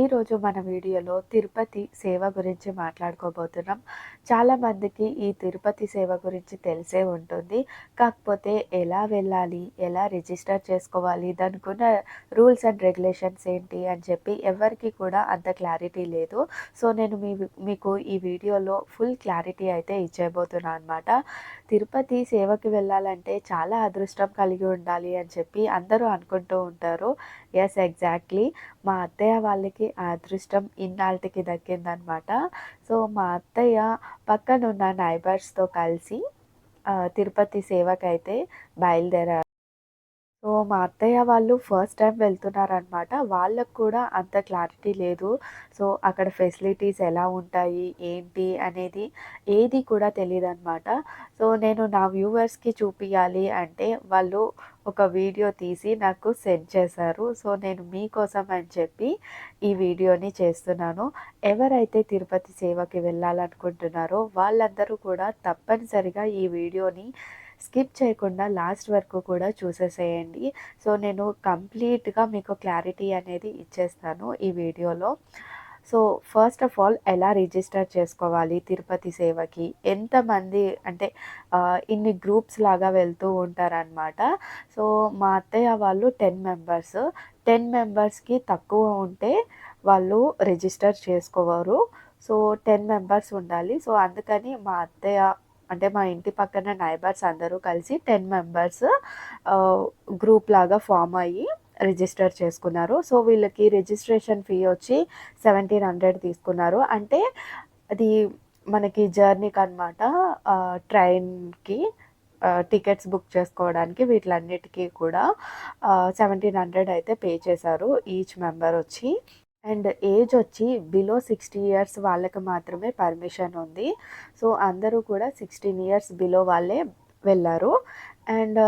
ఈరోజు మన వీడియోలో తిరుపతి సేవ గురించి మాట్లాడుకోబోతున్నాం. చాలామందికి ఈ తిరుపతి సేవ గురించి తెలిసే ఉంటుంది. కాకపోతే ఎలా వెళ్ళాలి ఎలా రిజిస్టర్ చేసుకోవాలి దానికున్న రూల్స్ అండ్ రెగ్యులేషన్స్ ఏంటి అని చెప్పి ఎవరికి కూడా అంత క్లారిటీ లేదు. సో నేను మీ మీకు ఈ వీడియోలో ఫుల్ క్లారిటీ అయితే ఇచ్చేయబోతున్నాను అనమాట తిరుపతి సేవకి వెళ్ళాలంటే చాలా అదృష్టం కలిగి ఉండాలి అని చెప్పి అందరూ అనుకుంటూ ఉంటారు. ఎస్ ఎగ్జాక్ట్లీ మా అత్తయ్య వాళ్ళకి ఆ అదృష్టం ఇన్నాళ్ళకి దక్కిందనమాట సో మా అత్తయ్య పక్కనున్న నైబర్స్తో కలిసి ఆ, తిరుపతి సేవకైతే బయలుదేరారు. సో మా అత్తయ్య వాళ్ళు ఫస్ట్ టైం వెళ్తున్నారనమాట. వాళ్ళకు కూడా అంత క్లారిటీ లేదు. సో అక్కడ ఫెసిలిటీస్ ఎలా ఉంటాయి? ఏంటి? అనేది ఏది కూడా తెలియదు అనమాట సో నేను నా వ్యూవర్స్కి చూపించాలి అంటే వాళ్ళు ఒక వీడియో తీసి నాకు సెండ్ చేశారు. సో నేను మీకోసం అని చెప్పి ఈ వీడియోని చేస్తున్నాను. ఎవరైతే తిరుపతి సేవకి వెళ్ళాలనుకుంటున్నారో వాళ్ళందరూ కూడా తప్పనిసరిగా ఈ వీడియోని స్కిప్ చేయకుండా లాస్ట్ వరకు కూడా చూసేసేయండి. సో నేను కంప్లీట్గా మీకు క్లారిటీ అనేది ఇచ్చేస్తాను ఈ వీడియోలో. సో ఫస్ట్ ఆఫ్ ఆల్ ఎలా రిజిస్టర్ చేసుకోవాలి తిరుపతి సేవకి? ఎంతమంది అంటే ఇన్ని గ్రూప్స్ లాగా వెళ్తూ ఉంటారనమాట సో మా అత్తయ్య వాళ్ళు టెన్ మెంబర్స్. టెన్ మెంబర్స్కి తక్కువ ఉంటే వాళ్ళు రిజిస్టర్ చేసుకోవారు. సో టెన్ మెంబర్స్ ఉండాలి. సో అందుకని మా అత్తయ్య అంటే మా ఇంటి పక్కన నైబర్స్ అందరూ కలిసి టెన్ మెంబర్స్ గ్రూప్ లాగా ఫామ్ అయ్యి రిజిస్టర్ చేసుకున్నారు. సో వీళ్ళకి రిజిస్ట్రేషన్ ఫీ వచ్చి సెవెంటీన్ హండ్రెడ్ తీసుకున్నారు. అంటే అది మనకి జర్నీకి అనమాట ట్రైన్కి టికెట్స్ బుక్ చేసుకోవడానికి వీటిలన్నిటికీ కూడా సెవెంటీన్ హండ్రెడ్ అయితే పే చేశారు ఈచ్ మెంబర్ వచ్చి. అండ్ ఏజ్ వచ్చి బిలో సిక్స్టీ ఇయర్స్ వాళ్ళకి మాత్రమే పర్మిషన్ ఉంది. సో అందరూ కూడా సిక్స్టీన్ ఇయర్స్ బిలో వాళ్ళే వెళ్ళారు. అండ్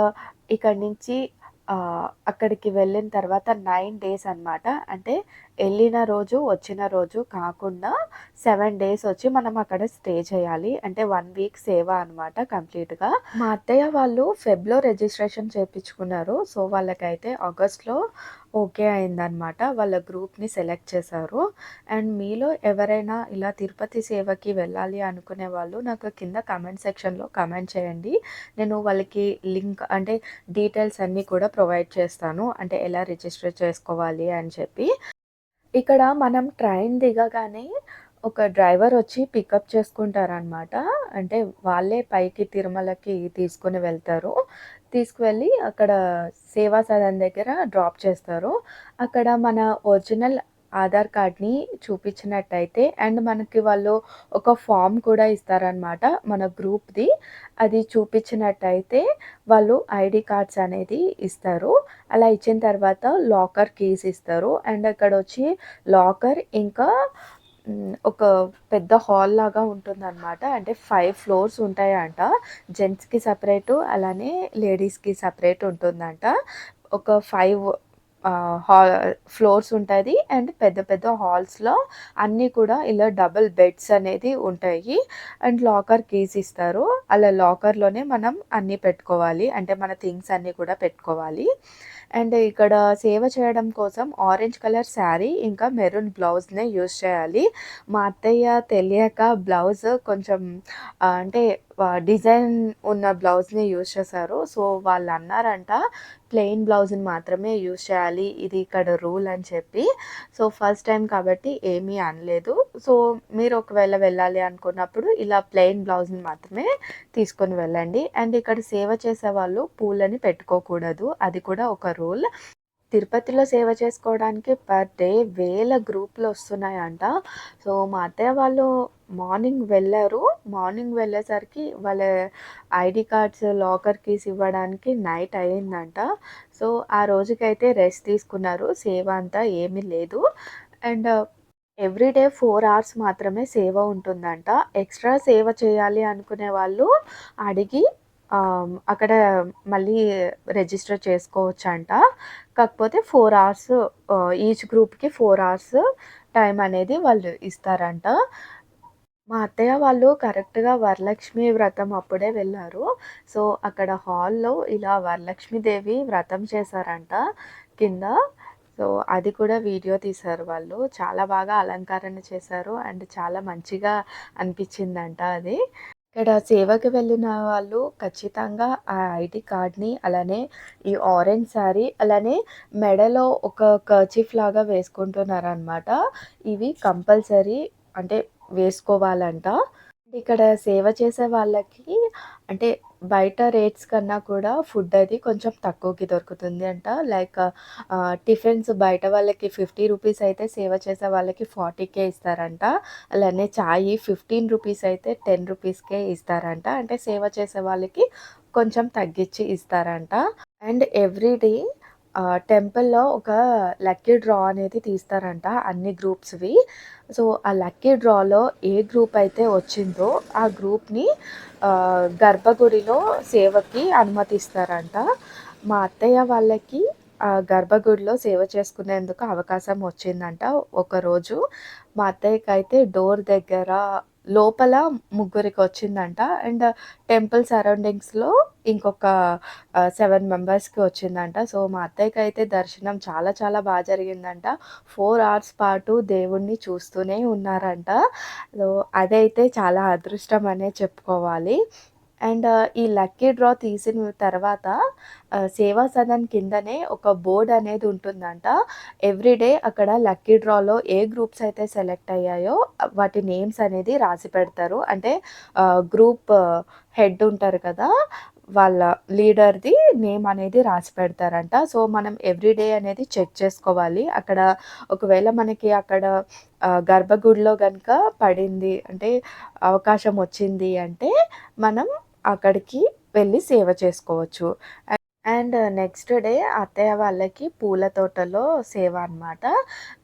ఇక్కడ నుంచి అక్కడికి వెళ్ళిన తర్వాత నైన్ డేస్ అన్నమాట. అంటే వెళ్ళిన రోజు వచ్చిన రోజు కాకుండా సెవెన్ డేస్ వచ్చి మనం అక్కడ స్టే చేయాలి. అంటే వన్ వీక్ సేవ అనమాట కంప్లీట్గా. మా అత్తయ్య వాళ్ళు ఫెబ్లో రిజిస్ట్రేషన్ చేయించుకున్నారు సో వాళ్ళకైతే ఆగస్ట్లో ఓకే అయిందనమాట వాళ్ళ గ్రూప్ని సెలెక్ట్ చేశారు. అండ్ మీలో ఎవరైనా ఇలా తిరుపతి సేవకి వెళ్ళాలి అనుకునే వాళ్ళు నాకు కింద కమెంట్ సెక్షన్లో కమెంట్ చేయండి. నేను వాళ్ళకి లింక్ అంటే డీటెయిల్స్ అన్నీ కూడా ప్రొవైడ్ చేస్తాను. అంటే ఎలా రిజిస్టర్ చేసుకోవాలి అని చెప్పి. ఇక్కడ మనం ట్రైన్ దిగగానే ఒక డ్రైవర్ వచ్చి పికప్ చేసుకుంటారనమాట అంటే వాళ్ళే పైకి తిరుమలకి తీసుకుని వెళ్తారు. తీసుకువెళ్ళి అక్కడ సేవా సదన్ దగ్గర డ్రాప్ చేస్తారు. అక్కడ మన ఒరిజినల్ ఆధార్ కార్డ్ని చూపించినట్టయితే అండ్ మనకి వాళ్ళు ఒక ఫామ్ కూడా ఇస్తారనమాట మన గ్రూప్ది. అది చూపించినట్టయితే వాళ్ళు ఐడి కార్డ్స్ అనేది ఇస్తారు. అలా ఇచ్చిన తర్వాత లాకర్ కీస్ ఇస్తారు. అండ్ అక్కడ వచ్చి లాకర్ ఇంకా ఒక పెద్ద హాల్ లాగా ఉంటుందన్నమాట. అంటే ఫైవ్ ఫ్లోర్స్ ఉంటాయంట. జెంట్స్కి సపరేటు అలానే లేడీస్కి సపరేట్ ఉంటుందంట. ఒక ఫైవ్ హాల్ ఫ్లోర్స్ ఉంటుంది. అండ్ పెద్ద పెద్ద హాల్స్లో అన్నీ కూడా ఇలా డబుల్ బెడ్స్ అనేది ఉంటాయి. అండ్ లాకర్ కీస్ ఇస్తారు. అలా లాకర్లోనే మనం అన్నీ పెట్టుకోవాలి. అంటే మన థింగ్స్ అన్నీ కూడా పెట్టుకోవాలి. అండ్ ఇక్కడ సేవ చేయడం కోసం ఆరెంజ్ కలర్ శారీ ఇంకా మెరూన్ బ్లౌజ్నే యూజ్ చేయాలి. మా అత్తయ్య తెలియక బ్లౌజ్ కొంచెం అంటే డిజైన్ ఉన్న బ్లౌజ్ని యూజ్ చేశారు. సో వాళ్ళు అన్నారంట ప్లెయిన్ బ్లౌజ్ని మాత్రమే యూజ్ చేయాలి. ఇది ఇక్కడ రూల్ అని చెప్పి. సో ఫస్ట్ టైం కాబట్టి ఏమీ అనలేదు. సో మీరు ఒకవేళ వెళ్ళాలి అనుకున్నప్పుడు ఇలా ప్లెయిన్ బ్లౌజ్ని మాత్రమే తీసుకొని వెళ్ళండి. అండ్ ఇక్కడ సేవ చేసే వాళ్ళు పూలని పెట్టుకోకూడదు. అది కూడా ఒక రూల్. తిరుపతిలో సేవ చేసుకోవడానికి పర్ డే వేల గ్రూపులు వస్తున్నాయంట. సో మా అత్తయ్య వాళ్ళు మార్నింగ్ వెళ్ళారు. మార్నింగ్ వెళ్ళేసరికి వాళ్ళ ఐడి కార్డ్స్ లాకర్ కీస్ ఇవ్వడానికి నైట్ అయ్యిందంట. సో ఆ రోజుకైతే రెస్ట్ తీసుకున్నారు. సేవ అంతా ఏమీ లేదు. అండ్ ఎవ్రీడే ఫోర్ అవర్స్ మాత్రమే సేవ ఉంటుందంట. ఎక్స్ట్రా సేవ చేయాలి అనుకునే వాళ్ళు అడిగి అక్కడ మళ్ళీ రిజిస్టర్ చేసుకోవచ్చంట కాకపోతే ఫోర్ అవర్స్ ఈచ్ గ్రూప్కి ఫోర్ అవర్స్ టైం అనేది వాళ్ళు ఇస్తారంట మా అత్తయ్య వాళ్ళు కరెక్ట్‌గా వరలక్ష్మి వ్రతం అప్పుడే వెళ్ళారు సో, అక్కడ హాల్‌లో ఇలా వరలక్ష్మీదేవి వ్రతం చేశారంట కింద. సో, అది కూడా వీడియో తీశారు వాళ్ళు. చాలా బాగా అలంకరణ చేశారు. అండ్ చాలా మంచిగా అనిపించిందంట అది. ఇక్కడ సేవకి వెళ్ళిన వాళ్ళు ఖచ్చితంగా ఆ ఐడి కార్డ్‌ని అలానే ఈ ఆరెంజ్ శారీ అలానే మెడలో ఒక కర్చీఫ్ లాగా వేసుకుంటున్నారనమాట. ఇవి కంపల్సరీ అంటే వేసుకోవాలంట. ఇక్కడ సేవ చేసే వాళ్ళకి అంటే బయట రేట్స్ కన్నా కూడా ఫుడ్ అది కొంచెం తక్కువకి దొరుకుతుంది అంట. లైక్ టిఫిన్స్ uh, uh, బయట వాళ్ళకి 50 రూపీస్ అయితే సేవ చేసే వాళ్ళకి 40కే ఇస్తారంట. అలానే చాయి 15 రూపీస్ అయితే 10 రూపీస్‌కే ఇస్తారంట. అంటే సేవ చేసే వాళ్ళకి కొంచెం తగ్గించి ఇస్తారంట. అండ్ ఎవ్రీ డే టెంపుల్‌లో ఒక లక్కీ డ్రా అనేది తీస్తారంట అన్ని గ్రూప్స్‌వి. సో, ఆ లక్కీ డ్రాలో ఏ గ్రూప్ అయితే వచ్చిందో ఆ గ్రూప్‌ని గర్భగుడిలో సేవకి అనుమతిస్తారంట. మా అత్తయ్య వాళ్ళకి గర్భగుడిలో సేవ చేసుకునేందుకు అవకాశం వచ్చిందంట ఒకరోజు. మా అత్తయ్యకైతే డోర్ దగ్గర లోపల ముగ్గురికి వచ్చిందంట అండ్ టెంపుల్ సరౌండింగ్స్‌లో ఇంకొక సెవెన్ మెంబర్స్‌కి వచ్చిందంట. సో, మా అత్తయ్యకైతే దర్శనం చాలా చాలా బాగా జరిగిందంట. ఫోర్ అవర్స్ పాటు దేవుడిని చూస్తూనే ఉన్నారంట. సో, అదైతే చాలా అదృష్టం అనే చెప్పుకోవాలి. అండ్ ఈ లక్కీ డ్రా తీసిన తర్వాత సేవా సదన్ కిందనే ఒక బోర్డ్ అనేది ఉంటుందంట. ఎవ్రీ డే అక్కడ లక్కీ డ్రాలో ఏ గ్రూప్స్ అయితే సెలెక్ట్ అయ్యాయో వాటి నేమ్స్ అనేది రాసి పెడతారు. అంటే గ్రూప్ హెడ్ ఉంటారు కదా! వాళ్ళ లీడర్‌ది నేమ్ అనేది రాసి పెడతారంట. సో, మనం ఎవ్రీ డే అనేది చెక్ చేసుకోవాలి. అక్కడ ఒకవేళ మనకి అక్కడ గర్భగుడిలో కనుక పడింది అంటే అవకాశం వచ్చింది అంటే మనం అక్కడికి వెళ్ళి సేవ చేసుకోవచ్చు. అండ్ నెక్స్ట్ డే అత్తయ్య వాళ్ళకి పూల తోటలో సేవ అనమాట.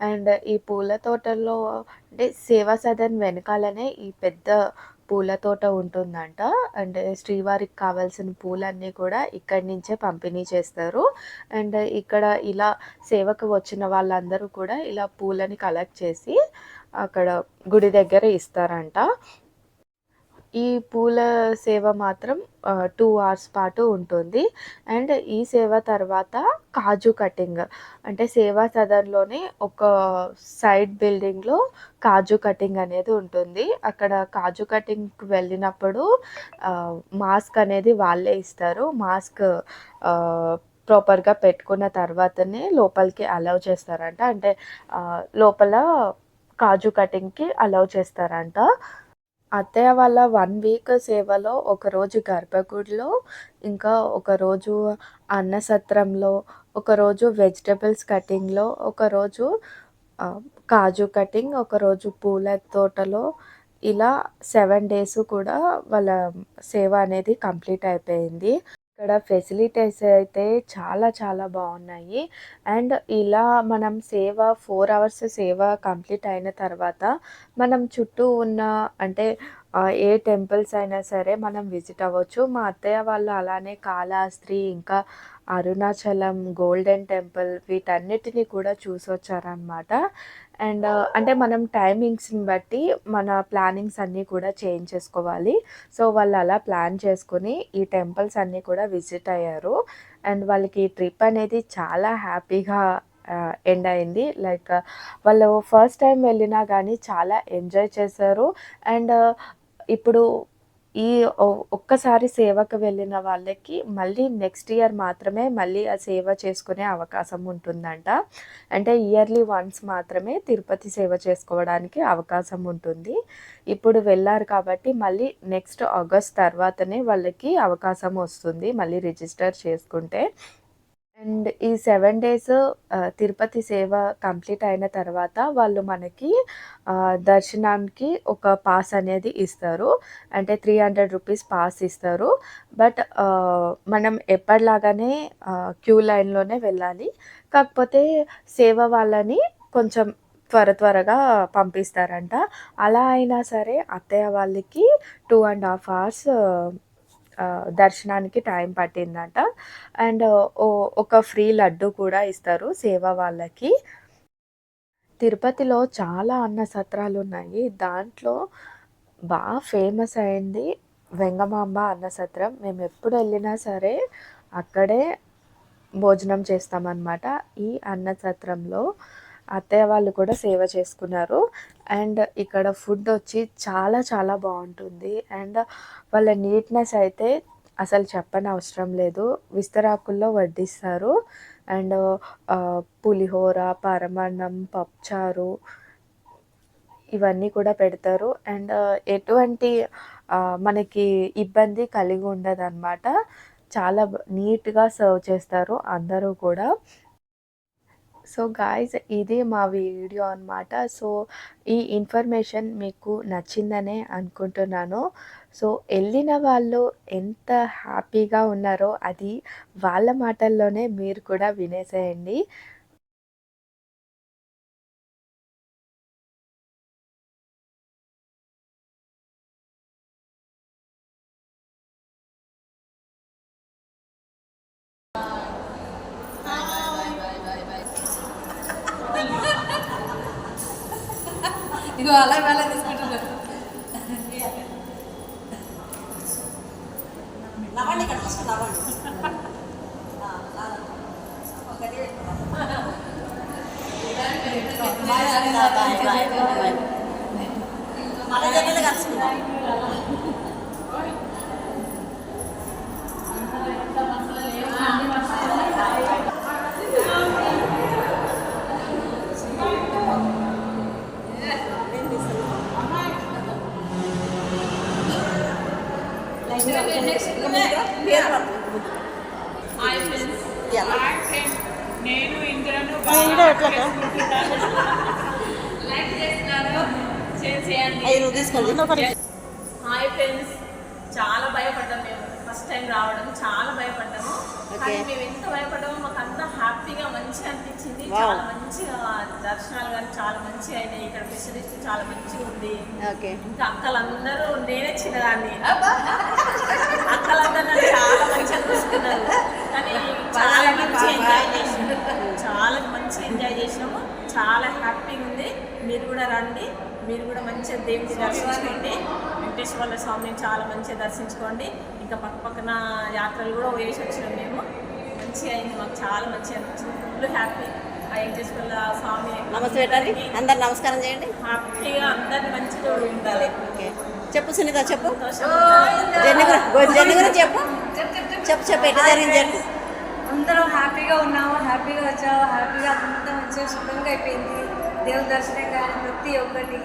అండ్ ఈ పూల తోటలో అంటే సేవా సదన్ వెనకాలనే ఈ పెద్ద పూల తోట ఉంటుందంట. అండ్ శ్రీవారికి కావాల్సిన పూలన్నీ కూడా ఇక్కడి నుంచే పంపిణీ చేస్తారు. అండ్ ఇక్కడ ఇలా సేవకు వచ్చిన వాళ్ళందరూ కూడా ఇలా పూలని కలెక్ట్ చేసి అక్కడ గుడి దగ్గర ఇస్తారంట. ఈ పూల సేవ మాత్రం టూ అవర్స్ పాటు ఉంటుంది. అండ్ ఈ సేవ తర్వాత కాజు కటింగ్ అంటే సేవా సదన్‌లోనే ఒక సైడ్ బిల్డింగ్‌లో కాజు కటింగ్ అనేది ఉంటుంది. అక్కడ కాజు కటింగ్‌కి వెళ్ళినప్పుడు మాస్క్ అనేది వాళ్ళే ఇస్తారు. మాస్క్ ప్రాపర్‌గా పెట్టుకున్న తర్వాతనే లోపలికి అలౌ చేస్తారంట. అంటే లోపల కాజు కటింగ్‌కి అలౌ చేస్తారంట. అత్తయ్య వాళ్ళ వన్ వీక్ సేవలో ఒకరోజు గర్భగుడిలో, ఇంకా ఒకరోజు అన్నసత్రంలో, ఒకరోజు వెజిటబుల్స్ కటింగ్‌లో, ఒకరోజు కాజు కటింగ్, ఒకరోజు పూల తోటలో ఇలా సెవెన్ డేస్ కూడా వాళ్ళ సేవ అనేది కంప్లీట్ అయిపోయింది. ఇక్కడ ఫెసిలిటీస్ అయితే చాలా చాలా బాగున్నాయి అండ్ ఇలా మనం సేవ ఫోర్ అవర్స్ సేవ కంప్లీట్ అయిన తర్వాత మనం చుట్టూ ఉన్న అంటే ఏ టెంపుల్స్ అయినా సరే మనం విజిట్ అవ్వచ్చు. మా అత్తయ్య వాళ్ళు అలానే కాళహస్త్రి, ఇంకా అరుణాచలం, గోల్డెన్ టెంపుల్ వీటన్నిటిని కూడా చూసొచ్చారనమాట. అండ్ uh, అంటే మనం టైమింగ్స్‌ని బట్టి మన ప్లానింగ్స్ అన్నీ కూడా చేంజ్ చేసుకోవాలి. సో, వాళ్ళు అలా ప్లాన్ చేసుకుని ఈ టెంపుల్స్ అన్నీ కూడా విజిట్ అయ్యారు. అండ్ వాళ్ళకి ఈ ట్రిప్ అనేది చాలా హ్యాపీగా ఎండ్ uh, అయింది. లైక్ uh, వాళ్ళు ఫస్ట్ టైం వెళ్ళినా కానీ చాలా ఎంజాయ్ చేశారు. అండ్ ఇప్పుడు ఈ ఒ ఒక్కసారి సేవకు వెళ్ళిన వాళ్ళకి మళ్ళీ నెక్స్ట్ ఇయర్ మాత్రమే మళ్ళీ ఆ సేవ చేసుకునే అవకాశం ఉంటుందంట. అంటే ఇయర్లీ వన్స్ మాత్రమే తిరుపతి సేవ చేసుకోవడానికి అవకాశం ఉంటుంది. ఇప్పుడు వెళ్ళారు కాబట్టి మళ్ళీ నెక్స్ట్ ఆగస్ట్ తర్వాతనే వాళ్ళకి అవకాశం వస్తుంది మళ్ళీ రిజిస్టర్ చేసుకుంటే. అండ్ ఈ సెవెన్ డేస్ తిరుపతి సేవ కంప్లీట్ అయిన తర్వాత వాళ్ళు మనకి దర్శనానికి ఒక పాస్ అనేది ఇస్తారు. అంటే 300 రూపీస్ పాస్ ఇస్తారు. బట్ మనం ఎప్పటిలాగానే క్యూ లైన్‌లోనే వెళ్ళాలి. కాకపోతే సేవ వాళ్ళని కొంచెం త్వర త్వరగా పంపిస్తారంట. అలా అయినా సరే అత్తయ్య వాళ్ళకి టూ అండ్ హాఫ్ అవర్స్ దర్శనానికి టైం పట్టిందంట. అండ్ ఒక ఫ్రీ లడ్డు కూడా ఇస్తారు సేవ వాళ్ళకి. తిరుపతిలో చాలా అన్న సత్రాలున్నాయి. దాంట్లో బాగా ఫేమస్ అయింది వెంగమాంబ అన్న సత్రం మేము ఎప్పుడు వెళ్ళినా సరే అక్కడే భోజనం చేస్తామన్నమాట ఈ అన్న సత్రంలో అత్తయ్య వాళ్ళు కూడా సేవ చేసుకున్నారు. అండ్ ఇక్కడ ఫుడ్ వచ్చి చాలా చాలా బాగుంటుంది. అండ్ వాళ్ళ నీట్నెస్ అయితే అసలు చెప్పని అవసరం లేదు. విస్తరాకుల్లో వడ్డిస్తారు. అండ్ పులిహోర పరమాన్నం పప్పుచారు ఇవన్నీ కూడా పెడతారు. అండ్ ఎటువంటి మనకి ఇబ్బంది కలిగి ఉండదన్నమాట. చాలా నీట్గా సర్వ్ చేస్తారు అందరూ కూడా. సో గాయస్ ఇది మా వీడియో అన్నమాట. సో ఈ ఇన్ఫర్మేషన్ మీకు నచ్చిందనే అనుకుంటున్నాను. సో వెళ్ళిన వాళ్ళు ఎంత హ్యాపీగా ఉన్నారో అది వాళ్ళ మాటల్లోనే మీరు కూడా వినేసేయండి. ఇదిగో అలా వేళ తీసుకుంటారు లవండి ఇక్కడ ఫస్ట్ లవండి ఒకటి మళ్ళీ జగన్ కలుసుకుందాం పేరు పడుతుంది హాయ్ ఫ్రెండ్స్ ఎలా నేను ఇంద్రను లైక్ చేస్తున్నాను చేయండి తీసుకోండి హాయ్ ఫ్రెండ్స్ చాలా భయపడ్డాం మేము. ఫస్ట్ టైం రావడం చాలా భయపడ్డాము. కానీ మేము ఎంత భయపడ్డామో మాకు అంత హ్యాపీగా మంచిగా అనిపించింది. చాలా మంచిగా దర్శనాలు కానీ చాలా మంచిగా అయినాయి. ఇక్కడ ఫెసిలిటీ చాలా మంచిగా ఉంది. ఇంకా అక్కలందరూ నేనే చిన్నదాన్ని. అక్కలందరూ చాలా మంచిగా చూసుకున్నారు. కానీ చాలా మంచి ఎంజాయ్ చేసినాము చాలా మంచి ఎంజాయ్ చేసినాము. చాలా హ్యాపీగా ఉంది. మీరు కూడా రండి. మీరు కూడా మంచిగా దేవుడిని దర్శించుకోండి. వెంకటేశ్వర స్వామిని చాలా మంచిగా దర్శించుకోండి. ఇంకా పక్క పక్కన యాత్రలు కూడా వేసి వచ్చినాం మేము. మంచిగా అయింది. మాకు చాలా మంచిగా అనిపించింది. ఫుల్ హ్యాపీ ఆ వెంకటేశ్వర స్వామి నమస్తే అందరు నమస్కారం చేయండి. హ్యాపీగా అందరిని మంచిగా ఉండాలి. ఓకే. చెప్పు సునీత చెప్పు. జర్నీ గురించి జర్నీ గురించి చెప్పు. చెప్పు చెప్పు ఎట్లా జరిగింది జర్నీ? అందరం హ్యాపీగా ఉన్నాము హ్యాపీగా వచ్చాము హ్యాపీగా అంతా మంచిగా శుభ్రంగా అయిపోయింది. దేవుని దర్శనం కానీ ప్రతి ఒక్కటి.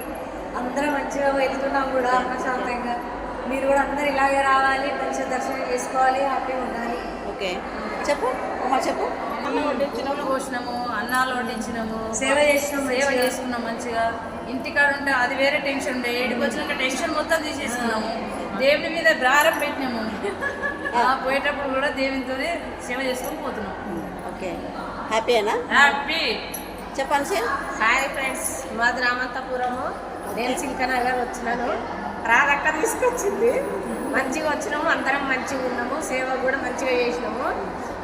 అందరం మంచిగా వెళ్తున్నాం కూడా ప్రశాంతంగా. మీరు కూడా అందరు ఇలాగే రావాలి మంచిగా దర్శనం చేసుకోవాలి హ్యాపీగా ఉండాలి. ఓకే. చెప్పు అమ్మ చెప్పు. అన్నం వడ్డించినాము పోసినాము అన్నాలు వడ్డించినాము. సేవ చేసినాం సేవ. చేసుకున్నాం మంచిగా. ఇంటికాడ ఉంటే అది వేరే టెన్షన్ ఉండే. ఏడికి వచ్చినాక టెన్షన్ మొత్తం తీసేసుకున్నాము. దేవుని మీద భారం పెట్టినాము. పోయేటప్పుడు కూడా దేవునితోనే సేవ చేసుకొని పోతున్నాం. ఓకే. హ్యాపీయేనా హ్యాపీ చెప్పండి హాయ్ ఫ్రెండ్స్ మాది రామంతపురము. నేను సిల్కనగర్ వచ్చినాను. రాధక్క తీసుకొచ్చింది. మంచిగా వచ్చినాము. అందరం మంచిగా ఉన్నాము. సేవ కూడా మంచిగా చేసినాము.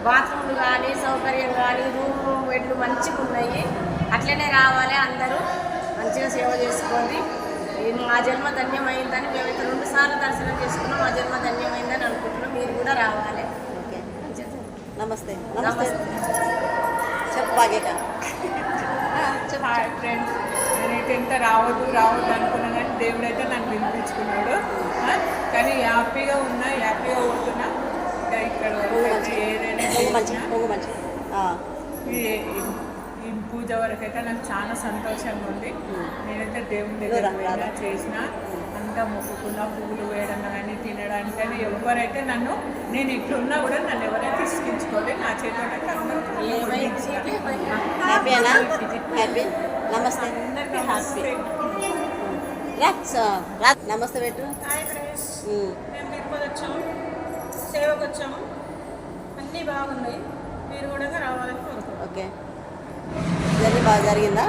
బాత్రూమ్లు కానీ సౌకర్యం కానీ రూమ్ బెడ్లు మంచిగా ఉన్నాయి అట్లనే రావాలి అందరూ. మంచిగా సేవ చేసుకోండి. ఈ మా జన్మ ధన్యమైందని మేమైతే రెండు సార్లు దర్శనం చేసుకున్నాం. మా జన్మ ధన్యమైందని అనుకుంటున్నాం. మీరు కూడా రావాలి. ఓకే. నమస్తే. నమస్తే. చెప్పు భాగ్యక హాయ్ ఫ్రెండ్స్. నేనైతే ఎంత రావద్దు రావద్దు అనుకున్నా కానీ దేవుడు అయితే నన్ను వినిపించుకున్నాడు. కానీ హ్యాపీగా ఉన్నా హ్యాపీగా ఇంకా ఇక్కడ ఏదైనా పొంగు మంచి చేసినా, పొంగు మంచి ఆ, ఈ పూజ వరకు అయితే నాకు చాలా సంతోషంగా ఉంది. నేనైతే దేవుని దగ్గర పోయినా. చేసిన అంతా మొక్కుకున్నా పువ్వులు వేయడం కానీ తినడానికి కానీ ఎవరైతే నన్ను నేను ఇట్లున్నా కూడా నన్ను ఎవరైతే ఇసుకించుకోలేదు నా చేతితో హ్యాపీ నమస్తే. అందరికీ హ్యాపీ నమస్తే. పెట్టు. హాయ్ ఫ్రెండ్స్ ఉమ్, మేము తిరుపతి వచ్చాము. సేవకు వచ్చాము. అన్నీ బాగున్నాయి. మీరు కూడా రావాలని కోరుకుంటున్నాం. ఓకే. జర్నీ బాగా జరిగిందా?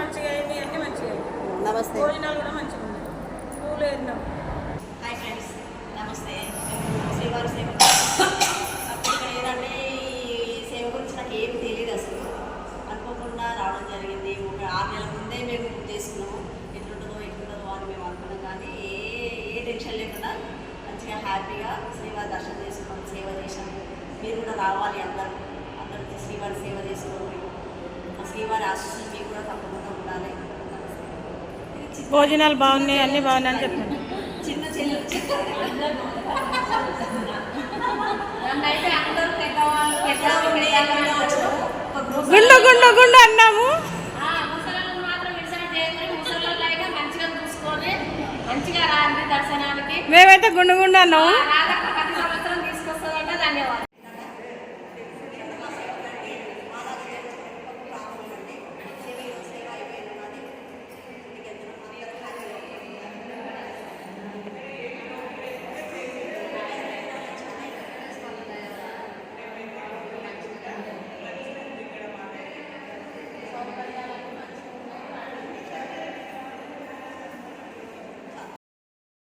మంచిగా అయింది నమస్తే. హాయ్ ఫ్రెండ్స్ నమస్తే. శ్రీవారి సేవ అప్పుడు ఏంటంటే ఈ సేవ గురించి నాకు ఏమి తెలియదు అసలు. అనుకోకుండా రావడం జరిగింది. ఒక ఆరు నెలల ముందే మేము బుక్ చేసుకున్నాము. ఎట్లుంటుందో ఎట్లుంటుందో అని మేము అనుకున్నాం. కానీ టెన్షన్ లేకుండా మంచిగా హ్యాపీగా శ్రీవారి దర్శనం చేసుకొని సేవ చేసాము మీరు కూడా రావాలి అందరూ. శ్రీవారి సేవ చేసుకోండి. ఆ శ్రీవారి ఆశీస్సులు మీకు కూడా తప్పకుండా ఉండాలి. భోజనాలు బాగున్నాయి అన్నీ బాగున్నాయి అని చెప్పండి. చిన్న చెల్లి నన్నైతే అందరూ పెద్దవాళ్ళు పెద్దవాళ్ళు పెద్దవాళ్ళు వచ్చారు. ఒక గ్రూప్ గుండు గుండు గుండు అన్నాము. మేమైతే గుండు గుండు అన్నాము ఆ రాధక్క ప్రతి సంవత్సరం తీసుకొస్తుందంటే ధన్యవాదాలు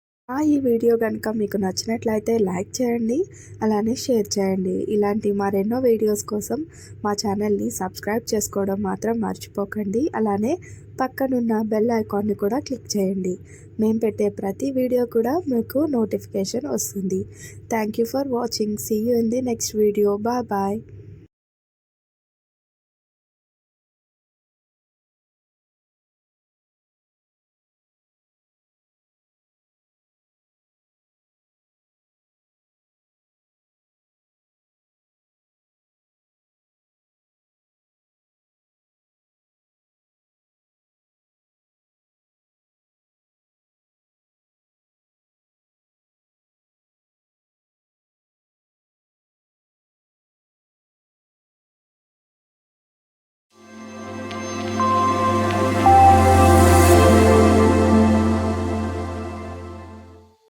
ఆ ఈ వీడియో కనుక మీకు నచ్చినట్లయితే లైక్ చేయండి అలానే షేర్ చేయండి. ఇలాంటి మరెన్నో వీడియోస్ కోసం మా ఛానల్ని సబ్స్క్రైబ్ చేసుకోవడం మాత్రం మర్చిపోకండి అలానే పక్కనున్న బెల్ ఐకాన్ని కూడా క్లిక్ చేయండి. మేము పెట్టే ప్రతి వీడియో కూడా మీకు నోటిఫికేషన్ వస్తుంది. Thank you for watching. See you in the next video bye bye